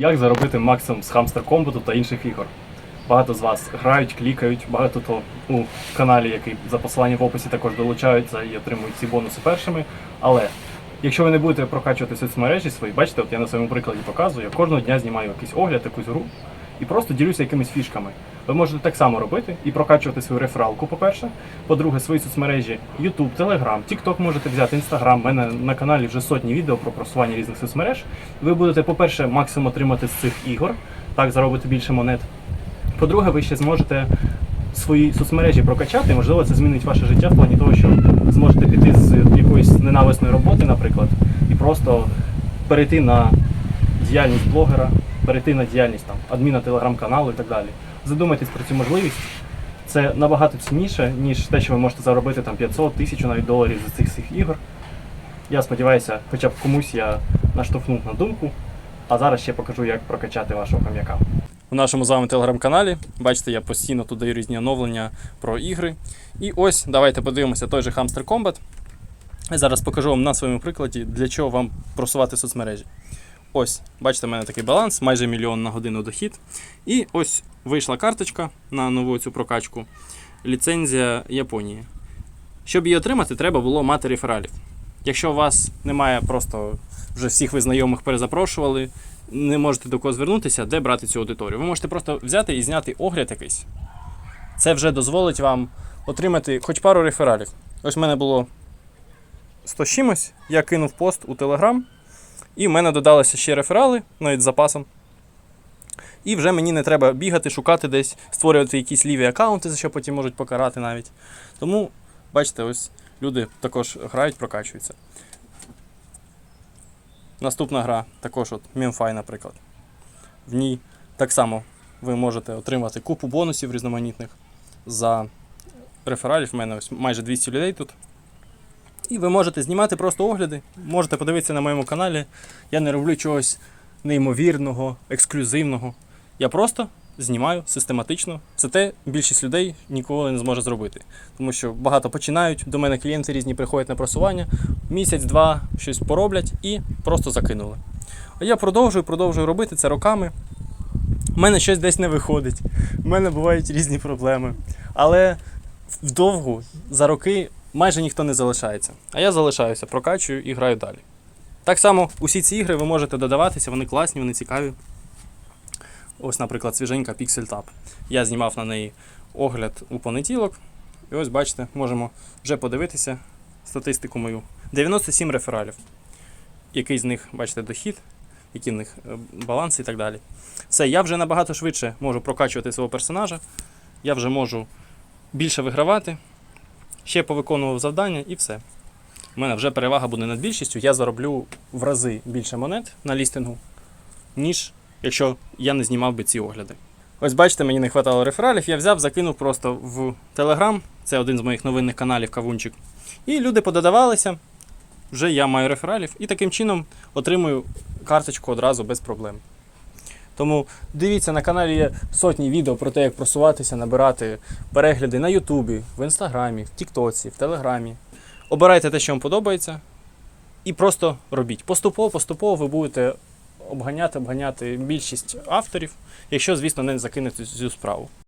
Як заробити максимум з хамстер Combat та інших ігор? Багато з вас грають, клікають, багато то у каналі, який за посиланням в описі також долучаються і отримують ці бонуси першими. Але якщо ви не будете прокачувати соцмережі свої, бачите, от я на своєму прикладі показую, я кожного дня знімаю якийсь огляд, якусь гру і просто ділюся якимись фішками. Ви можете так само робити і прокачувати свою рефералку, по-перше. По-друге, свої соцмережі YouTube, Telegram, TikTok можете взяти, Instagram. У мене на каналі вже сотні відео про просування різних соцмереж. Ви будете, по-перше, максимум отримати з цих ігор, так заробити більше монет. По-друге, ви ще зможете свої соцмережі прокачати, можливо, це змінить ваше життя в плані того, що зможете піти з якоїсь ненависної роботи, наприклад, і просто перейти на діяльність блогера, перейти на діяльність там, адміна телеграм-каналу і так далі. Задумайтесь про цю можливість. Це набагато цінніше, ніж те, що ви можете заробити там 500 тисяч навіть доларів за цих всіх ігор. Я сподіваюся, хоча б комусь я наштовхнув на думку. А зараз ще покажу, як прокачати вашого хам'яка. У нашому з вами телеграм-каналі, бачите, я постійно тут даю різні оновлення про ігри. І ось давайте подивимося той же Hamster Combat. Я зараз покажу вам на своєму прикладі, для чого вам просувати соцмережі. Ось, бачите, в мене такий баланс, майже мільйон на годину дохід. І ось вийшла карточка на нову цю прокачку. Ліцензія Японії. Щоб її отримати, треба було мати рефералів. Якщо у вас немає, просто вже всіх ви знайомих перезапрошували, не можете до кого звернутися, де брати цю аудиторію. Ви можете просто взяти і зняти огляд якийсь. Це вже дозволить вам отримати хоч пару рефералів. Ось в мене було 100 чимось, я кинув пост у Telegram, і в мене додалися ще реферали, навіть з запасом. І вже мені не треба бігати, шукати десь, створювати якісь ліві аккаунти, за що потім можуть покарати навіть. Тому, бачите, ось люди також грають, прокачуються. Наступна гра також от Memfy, наприклад. В ній так само ви можете отримати купу бонусів різноманітних за рефералів. В мене ось майже 200 людей тут. І ви можете знімати просто огляди. Можете подивитися на моєму каналі. Я не роблю чогось неймовірного, ексклюзивного. Я просто знімаю систематично. Це те більшість людей ніколи не зможе зробити. Тому що багато починають, до мене клієнти різні приходять на просування, місяць-два щось пороблять і просто закинули. А я продовжую, продовжую робити це роками. У мене щось десь не виходить. У мене бувають різні проблеми. Але вдовгу за роки майже ніхто не залишається. А я залишаюся, прокачую і граю далі. Так само усі ці ігри ви можете додаватися, вони класні, вони цікаві. Ось, наприклад, свіженька Pixel Tab. Я знімав на неї огляд у понеділок. І ось бачите, можемо вже подивитися статистику мою. 97 рефералів. Який з них, бачите, дохід, які в них е, баланси і так далі. Все, я вже набагато швидше можу прокачувати свого персонажа. Я вже можу більше вигравати. Ще повиконував завдання і все. У мене вже перевага буде над більшістю. Я зароблю в рази більше монет на лістингу, ніж якщо я не знімав би ці огляди. Ось бачите, мені не вистачало рефералів, я взяв, закинув просто в Telegram, це один з моїх новинних каналів Кавунчик. І люди пододавалися. Вже я маю рефералів і таким чином отримую карточку одразу без проблем. Тому дивіться, на каналі є сотні відео про те, як просуватися, набирати перегляди на Ютубі, в Інстаграмі, в Тіктоці, в Телеграмі. Обирайте те, що вам подобається, і просто робіть. Поступово, поступово ви будете обганяти, обганяти більшість авторів, якщо, звісно, не закинете цю справу.